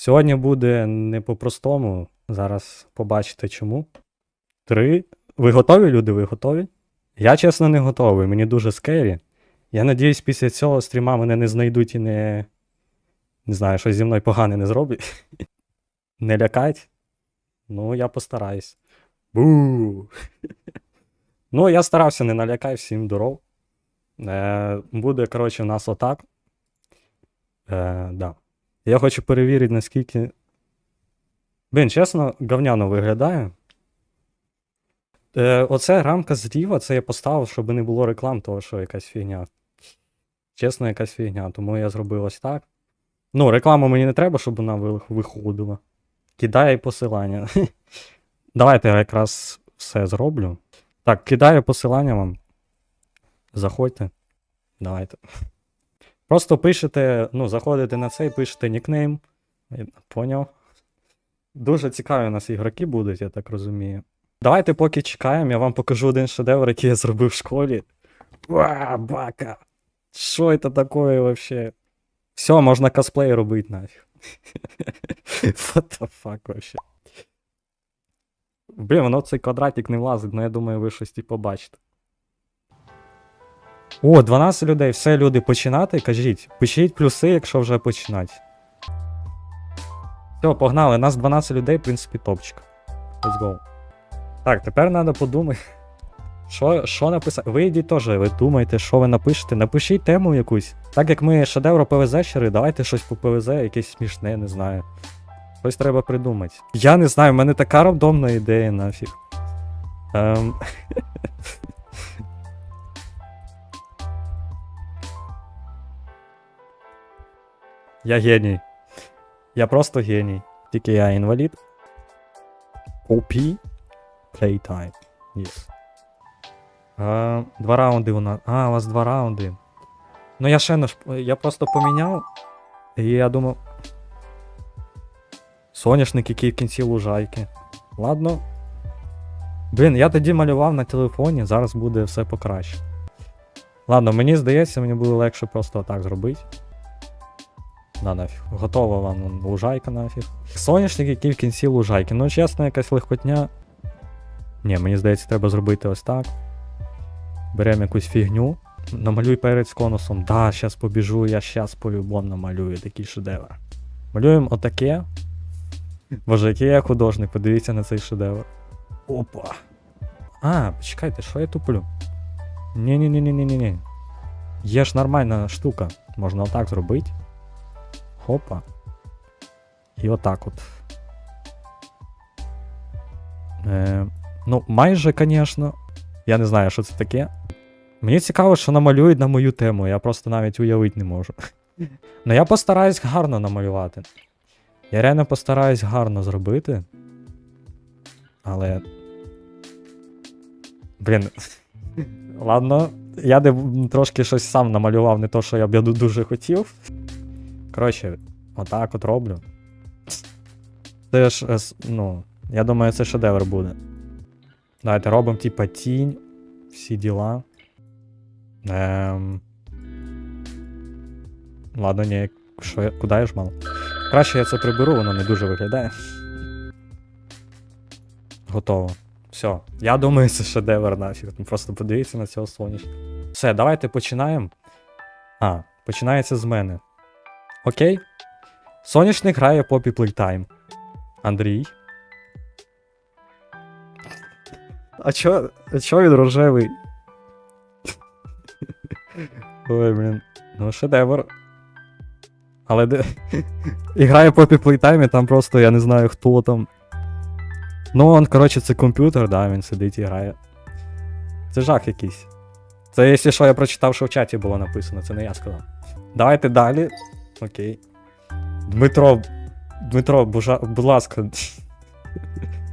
Сьогодні буде не по-простому. Зараз побачите чому. Три. Ви готові, люди? Ви готові? Я чесно не готовий, мені дуже скері. Я надіюсь, після цього стріма мене не знайдуть і не. Не знаю, щось зі мною погане не зроблять. Не лякать. Ну, я постараюсь. Бу. Ну, я старався не налякай всім дорог. Е, буде, коротше, у нас отак. Е, да. Я хочу перевірити, наскільки. Блін, чесно, говняно виглядає. Е, оце рамка зліва, це я поставив, щоб не було реклам, того що якась фігня. Чесно, якась фігня, тому я зробив ось так. Ну, рекламу мені не треба, щоб вона виходила. Кидаю посилання. Давайте я якраз все зроблю. Так, кидаю посилання вам. Заходьте. Давайте. Просто пишете, ну, заходите на цей, пишете нікнейм. Поняв. Дуже цікаві у нас ігроки будуть, я так розумію. Давайте поки чекаємо, я вам покажу один шедевр, який я зробив в школі. Ва, бака! Що це таке вообще? Все, можна косплей робити нафіг. What the fuck вообще? Блін, воно цей квадратик не влазить, але я думаю, ви щось і побачите. О, 12 людей, все, люди, починати, кажіть. Пишіть плюси, якщо вже починати. Все, погнали, нас 12 людей, в принципі, топчик. Let's go. Так, тепер треба подумати. Що, що написати? Ви йдіть теж, ви думаєте, що ви напишете. Напишіть тему якусь. Так як ми шедевро ПВЗ-щери, давайте щось по ПВЗ, якесь смішне, не знаю. Щось треба придумати. Я не знаю, в мене така рандомна ідея нафіг. Ем... Я геній. Я просто геній. Тільки я інвалід. OP. Playtime. Yes. А, два раунди у нас. А, у вас два раунди. Ну я ще не. Я просто поміняв. І я думав. Соняшник, який в кінці лужайки. Ладно. Блін, я тоді малював на телефоні, зараз буде все покраще. Ладно, мені здається, мені буде легше просто так зробити. На нафіг. Готова вам лужайка нафіг. Соняшник, який в кінці лужайки. Ну, чесно, якась легкотня. Ні, мені здається, треба зробити ось так. Беремо якусь фігню. Намалюй перець конусом. Да, щас побіжу, я щас по-любому намалюю такий шедевр. Малюємо отаке. Боже, який я художник, подивіться на цей шедевр. Опа. А, почекайте, що я туплю? Ні-ні-ні-ні-ні-ні. Є ж нормальна штука. Можна отак зробити. Хопа. І отак от. Е, ну, майже, звісно. Я не знаю, що це таке. Мені цікаво, що намалюють на мою тему, я просто навіть уявити не можу. Ну я постараюсь гарно намалювати. Я реально постараюсь гарно зробити. Але. Блін. Ладно, я де трошки щось сам намалював, не то, що я б я дуже хотів. Коротше, отак от роблю. Це ж, е, ну, я думаю, це шедевр буде. Давайте робимо, типа, тінь, всі діла. Ем... Ладно, ні, що я, куди я ж мав? Краще я це приберу, воно не дуже виглядає. Готово. Все. Я думаю, це шедевр нафіг. Ну, Просто подивіться на цього сонячка. Все, давайте починаємо. А, починається з мене. Окей. Сонячник грає Poppy Playtime. Андрій. А чо, а чо він рожевий? Ой, блін. Ну, шедевр. Але де. І грає Poppy Playtime, і там просто я не знаю хто там. Ну, он, коротше, це комп'ютер, да, він сидить і грає. Це жах якийсь. Це, якщо що, я прочитав, що в чаті було написано, це не я сказав. Давайте далі. Окей. Дмитро. Дмитро, бужа... будь ласка.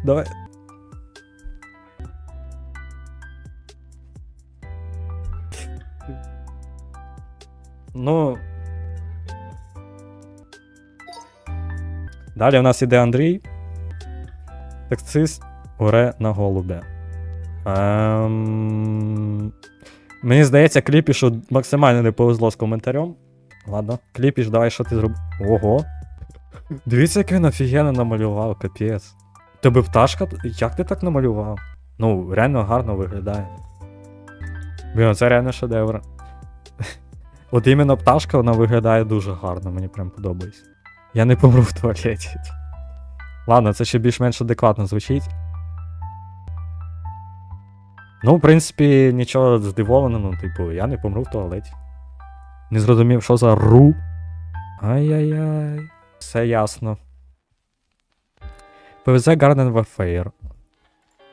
Давай. Ну. Далі у нас іде Андрій. Таксист оре на голубя. Ем... Мені здається, кліпішу максимально не повезло з коментарем. Ладно, кліпіш, давай що ти зробив. Ого. Дивіться, як він офігенно намалював, капець. Тебе пташка. Як ти так намалював? Ну, реально гарно виглядає. Блін, це реально шедевр. От іменно пташка вона виглядає дуже гарно, мені прям подобається. Я не помру в туалеті. Ладно, це ще більш-менш адекватно звучить. Ну, в принципі, нічого здивованого, ну, типу, я не помру в туалеті. Не зрозумів, що за ру. Ай-яй-яй. Все ясно. PvZ Garden Warfare.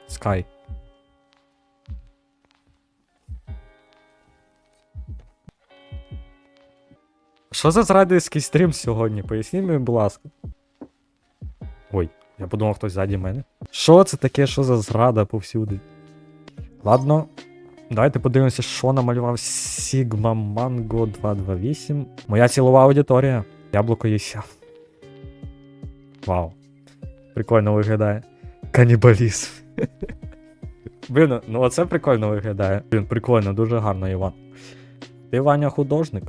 Sky. Що за зрадівський стрім сьогодні? Поясніть мені, будь ласка. Ой, я подумав, хтось ззаді мене. Що це таке, що за зрада повсюди? Ладно, давайте подивимося, що намалював Sigma Mango 228. Моя цілова аудиторія. Яблуко їся. Вау. Прикольно виглядає. Канібалізм. Блін, ну оце прикольно виглядає. Блін, прикольно, дуже гарно, Іван. Ти Ваня художник.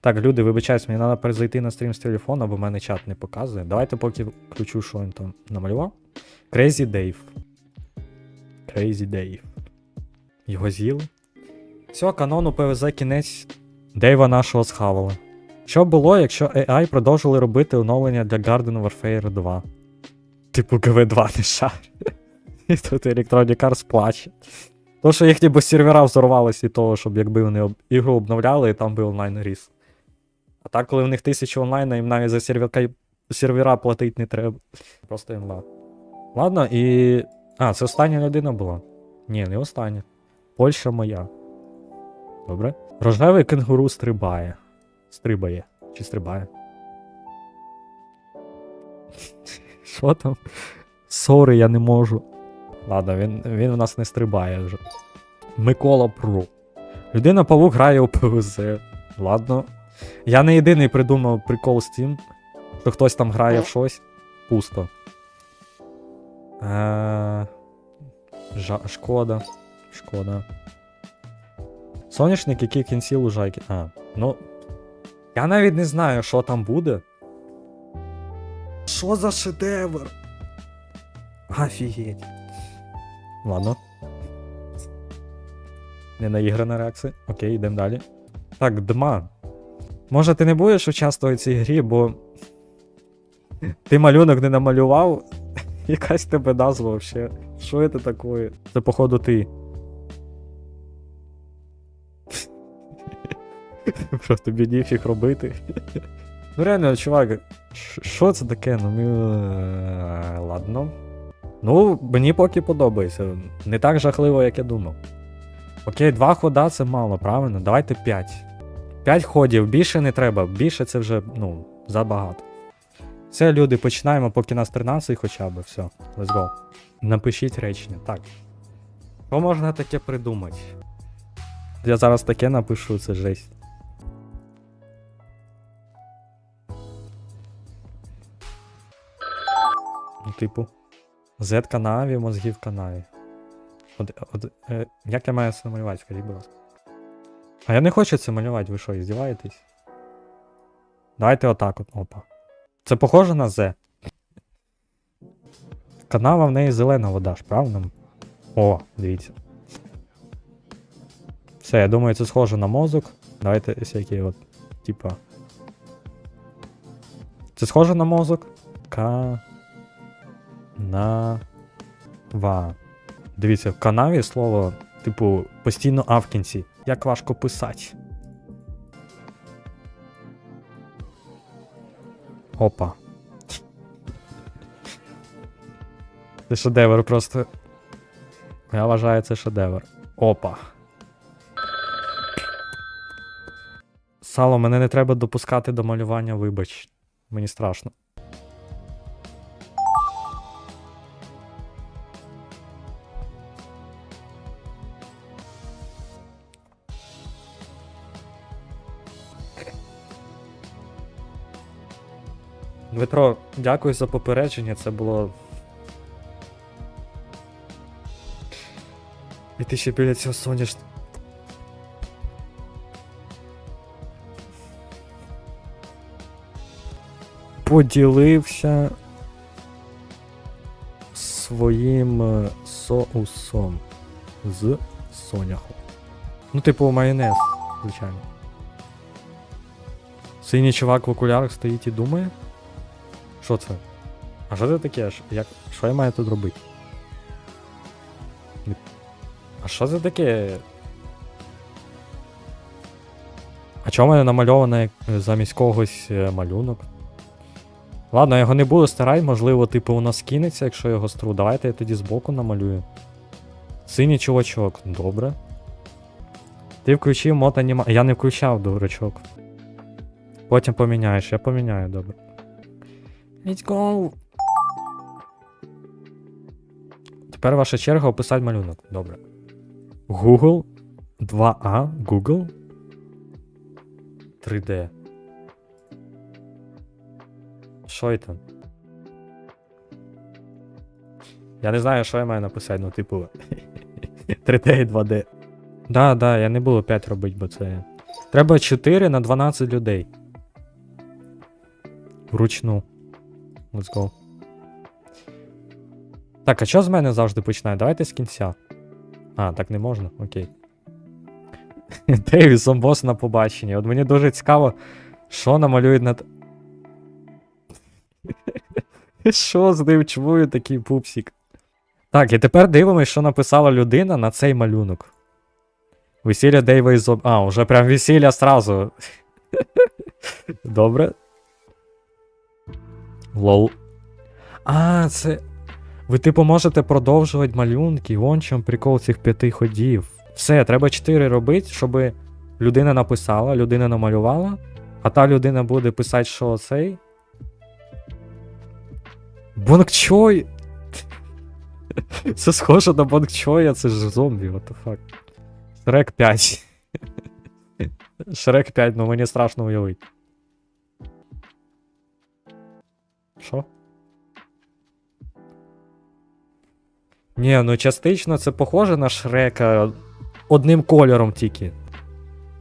Так, люди, вибачаюсь, мені треба перезайти на стрім з телефона, бо в мене чат не показує. Давайте поки включу, що він там намалював. Crazy Dave. Crazy Dave. Його з'їли. Все, канону ПВЗ кінець. Дейва нашого схавали. Що було, якщо AI продовжили робити оновлення для Garden Warfare 2? Типу ГВ2 не шар. І тут Electronic Arts плаче. То, що їхні бо сервера взорвались від того, щоб якби вони об... ігру обновляли, і там би онлайн ріс. А так, коли в них тисяча онлайна, їм навіть за сервера, сервера платити не треба. Просто імба. Ладно, і. А, це остання людина була. Ні, не остання. Польща моя. Добре. Рожевий кенгуру стрибає. Стрибає. Чи стрибає? Що там? Сори, я не можу. Ладно, він, він у нас не стрибає вже. Микола Про. Людина павук грає у ПВЗ. Ладно. Я не єдиний придумав прикол з тим, що хтось там грає в щось. Пусто. Е... Жа... Шкода. Шкода. Соняшник, який в кінці лужайки. А, ну. Я навіть не знаю, що там буде. Що за шедевр? Офігеть. Ладно. Ненаіграна реакція. Окей, йдемо далі. Так, Дма. Може, ти не будеш участвувати в цій грі, бо. Ти малюнок не намалював. Якась тебе назва вообще. Що це таке? Це, походу, ти. Що тобі ніфіг робити? Ну реально, чувак, що це таке? Ну ми. е, Ладно. Ну, мені поки подобається. Не так жахливо, як я думав. Окей, два хода це мало, правильно? Давайте 5. 5 ходів, більше не треба, більше це вже, ну, забагато. Все, люди, починаємо, поки нас 13 хоча б, все, let's go. Напишіть речення. Так. Що можна таке придумати? Я зараз таке напишу, це жесть. Типу. Z канаві, мозги в канаві. От, от, е, як я маю це малювати, скажіть, будь ласка. А я не хочу це малювати, ви що, іздіваєтесь? Давайте отак от. Опа. Це похоже на Z. Канава в неї зелена вода ж, правильно? О, дивіться. Все, я думаю, це схоже на мозок. Давайте всякі от, типа. Це схоже на мозок? Ка. На. Дивіться, в канаві слово, типу, постійно а в кінці. Як важко писати. Опа. Це шедевр просто. Я вважаю, це шедевр. Опа. Сало, мене не треба допускати до малювання, вибач. Мені страшно. Дмитро, дякую за попередження, це було. І ти ще біля цього соняш. поділився своїм е, соусом з соняху. Ну, типу, майонез, звичайно. Синій чувак в окулярах стоїть і думає. Що це? А що це таке? Як... Що я маю тут робити? А що це таке? А чому мене намальовано е, замість когось е, малюнок? Ладно, я його не буду старай, можливо, типу, воно скинеться, якщо я його стру. Давайте я тоді збоку намалюю. Синій чувачок, добре. Ти включив мод аніма. Я не включав, дурачок. Потім поміняєш, я поміняю, добре. Let's go. Тепер ваша черга описати малюнок. Добре. Google 2A Google 3D. Що це? Я не знаю, що я маю написати, ну, типу. 3D і 2D. Да, да, я не буду 5 робити, бо це. Треба 4 на 12 людей. Вручну. Let's go. Так, а що з мене завжди починає? Давайте з кінця. А, так не можна? Окей. Дейвісон бос на побаченні. От мені дуже цікаво, що намалюють над. Що з ним чмую такий пупсик? Так, і тепер дивимось, що написала людина на цей малюнок. Весілля Дейва із А, уже прям весілля сразу. Добре. Лол. А, це. Ви, типу, можете продовжувати малюнки, вон чим прикол цих п'яти ходів. Все, треба чотири робити, щоб людина написала, людина намалювала, а та людина буде писати, що цей. Бонгчой! Це схоже на Бонгчоя, це ж зомбі, what the fuck. Шрек 5. Шрек 5, ну мені страшно уявити. Що? Ні, ну частично це похоже на Шрека одним кольором тільки.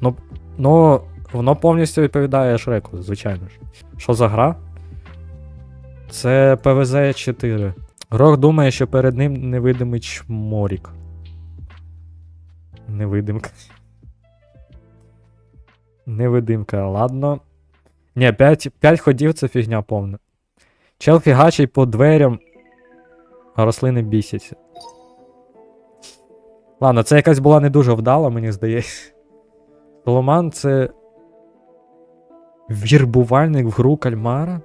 Ну, ну воно повністю відповідає Шреку, звичайно ж. Що за гра? Це ПВЗ 4. Рок думає, що перед ним невидимий чморік. Невидимка. Невидимка, ладно. Ні, 5, 5 ходів це фігня повна. Чел фігачить по дверям, а рослини бісяться. Ладно, це якась була не дуже вдала, мені здається. Соломан це. Вірбувальник в гру кальмара?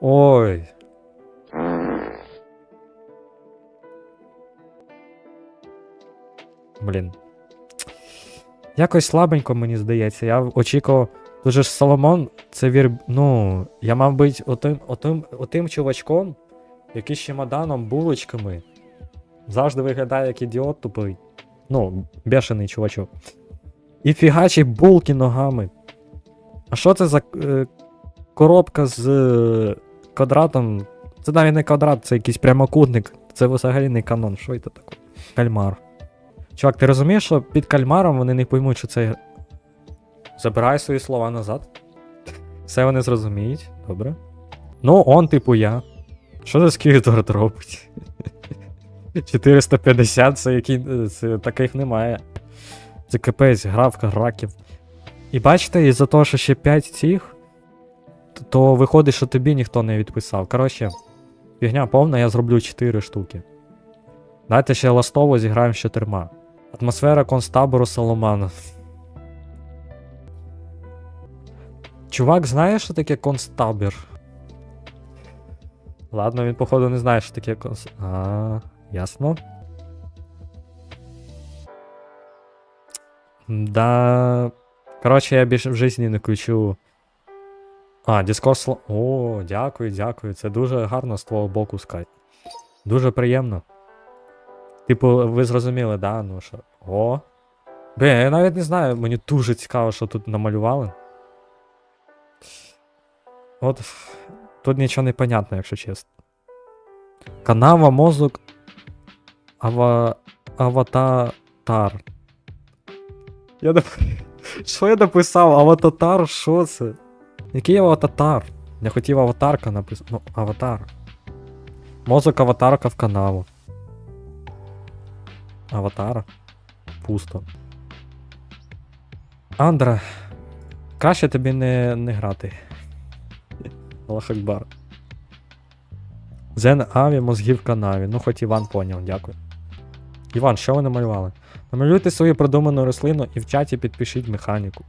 Ой. Блін. Якось слабенько, мені здається. Я очікував. Дуже ж Соломон, це вір. Ну, я мав бути отим, отим, отим чувачком, який з чемоданом, булочками. Завжди виглядає як ідіот тупий. Ну, бешений чувачок. І фігачить булки ногами. А що це за е, коробка з е, квадратом? Це навіть не квадрат, це якийсь прямокутник. Це взагалі не канон. Що це таке? Кальмар. Чувак, ти розумієш, що під кальмаром вони не поймуть, що це. Забирай свої слова назад. Все вони зрозуміють, добре. Ну, он, типу, я. Що за сквідвард робить? 450 це які. Це таких немає. Це капець, гравка раків. І бачите, із-за того, що ще 5 цих, то виходить, що тобі ніхто не відписав. Коротше, фігня повна, я зроблю 4 штуки. Давайте ще ластово зіграємо з чотирма. Атмосфера концтабору Соломана. Чувак знає, що таке концтабір? Ладно, він, походу, не знає, що таке конц. А, ясно. Да. Коротше, я більше в житті не включу. А, сло... О, дякую, дякую. Це дуже гарно з твого боку, Скай. Дуже приємно. Типу, ви зрозуміли, да? Ну що. О. Блін, я навіть не знаю, мені дуже цікаво, що тут намалювали. От. Тут нічого не понятно, якщо чесно. Канава, мозок. Ава... Аватар. Я нап... Що я написав? Авататар? Що це? Який авататар? Я хотів аватарка написати. Ну, аватар. Мозок аватарка в канаву. Аватар. Пусто. Андра. Краще тобі не, не грати. Аллах Акбар. Зен Аві, мозги в канаві. Ну, хоч Іван поняв, дякую. Іван, що ви намалювали? Намалюйте свою продуману рослину і в чаті підпишіть механіку.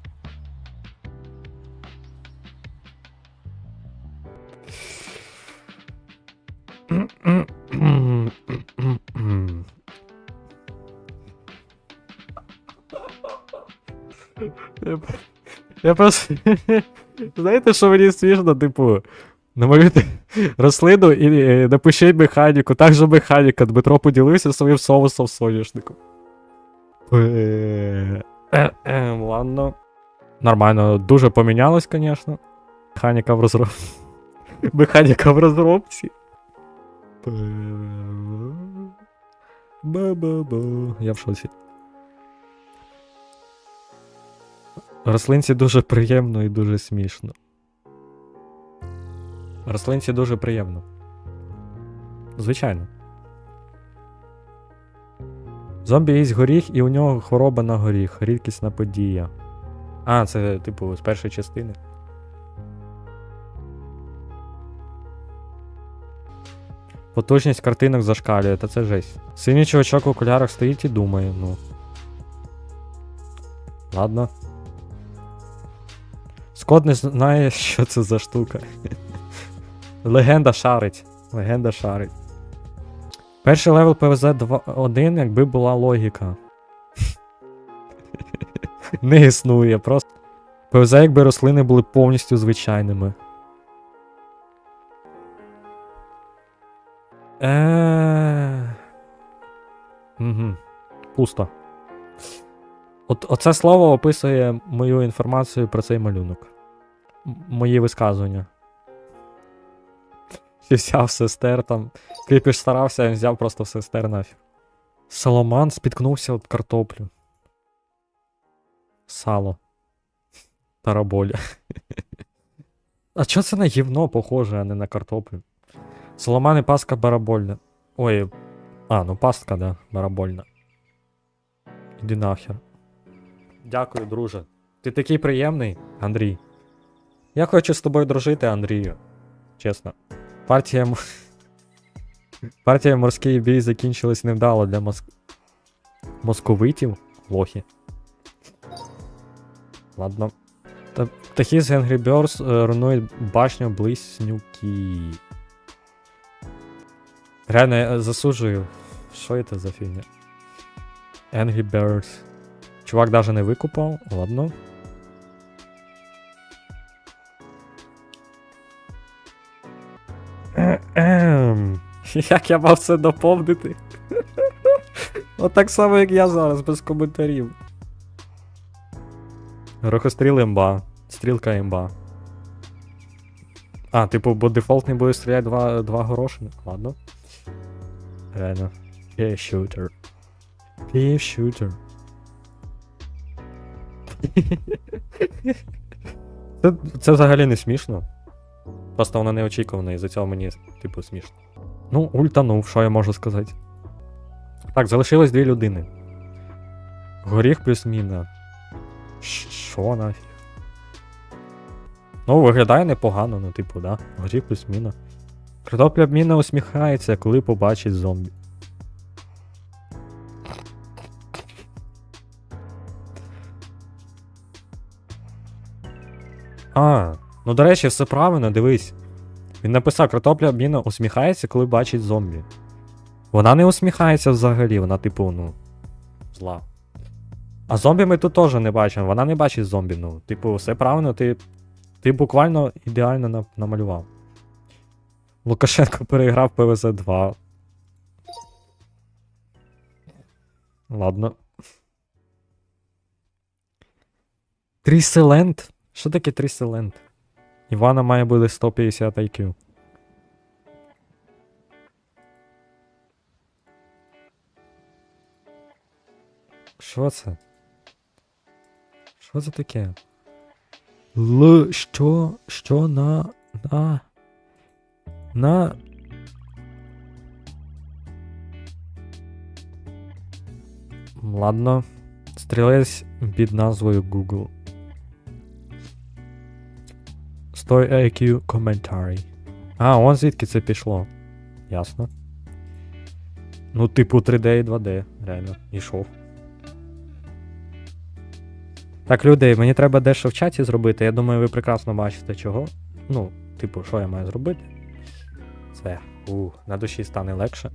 Я просто. Знаєте, що мені смішно, типу, намалюйте рослину і е, напишіть механіку. Так же механіка. Дмитро поділився своїм соусом соняшником. Е, е, Ладно. Нормально, дуже помінялось, звісно. Механіка в розробці. Механіка в розробці. Ба-ба-ба. Я в шоці. Рослинці дуже приємно і дуже смішно. Рослинці дуже приємно. Звичайно. Зомбі їсть горіх, і у нього хвороба на горіх. Рідкісна подія. А, це, типу, з першої частини. Потужність картинок зашкалює, та це жесть. Синій чувачок в окулярах стоїть і думає, ну. Ладно. Скот не знає, що це за штука. Легенда шарить. Легенда шарить. Перший левел ПВЗ 1, якби була логіка. Не існує, просто. ПВЗ, якби рослини були повністю звичайними. Е. Пусто. От, оце слово описує мою інформацію про цей малюнок. Мої висказування. Чи взяв сестер там. Кріпіш старався, він взяв просто сестер нафіг. Соломан спіткнувся від картоплю. Сало. Тараболя. А чого це на гівно похоже, а не на картоплю? Соломан і паска барабольна. Ой. А, ну пастка, да, барабольна. Іди нахер. Дякую, друже. Ти такий приємний, Андрій. Я хочу з тобою дружити, Андрію. Чесно. Партія. Партія морський бій закінчилась невдало для моск... московитів. Лохи. Ладно. Та, птахи з Angry Birds е, руйнують башню близнюки. Реально, я засуджую. Що це за фігня? Angry Birds. Чувак даже не викупав. Ладно. Як я мав це доповнити? От так само, як я зараз, без коментарів. Рухостріл імба. Стрілка імба. А, типу, бо дефолт не буде стріляти два, два горошини. Ладно. Реально. Є шутер. Є шутер. Це взагалі не смішно. Просто воно неочікувано, і за цього мені, типу, смішно. Ну, ультанув, що я можу сказати. Так, залишилось дві людини. Горіх плюс міна. Що нафіг? Ну, виглядає непогано, ну, типу, да. Горіх плюс міна. Картопля міна усміхається, коли побачить зомбі. А, ну до речі, все правильно, дивись. Він написав, картопля міна усміхається, коли бачить зомбі. Вона не усміхається взагалі, вона, типу, ну. Зла. А зомбі ми тут теж не бачимо, вона не бачить зомбі, ну. Типу, все правильно, ти. Ти буквально ідеально на- намалював. Лукашенко переіграв ПВЗ 2. Ладно. Тріселент? Що таке тріселент? Івана має бути 150 IQ. Що це? Що це таке? Л. Що? Що на На. На. Ладно. Стрілець під назвою Google. Story IQ коментарі. А, он звідки це пішло. Ясно. Ну, типу 3D і 2D, реально, ішов. Так, люди, мені треба дещо в чаті зробити. Я думаю, ви прекрасно бачите чого. Ну, типу, що я маю зробити? Це. У, на душі стане легше.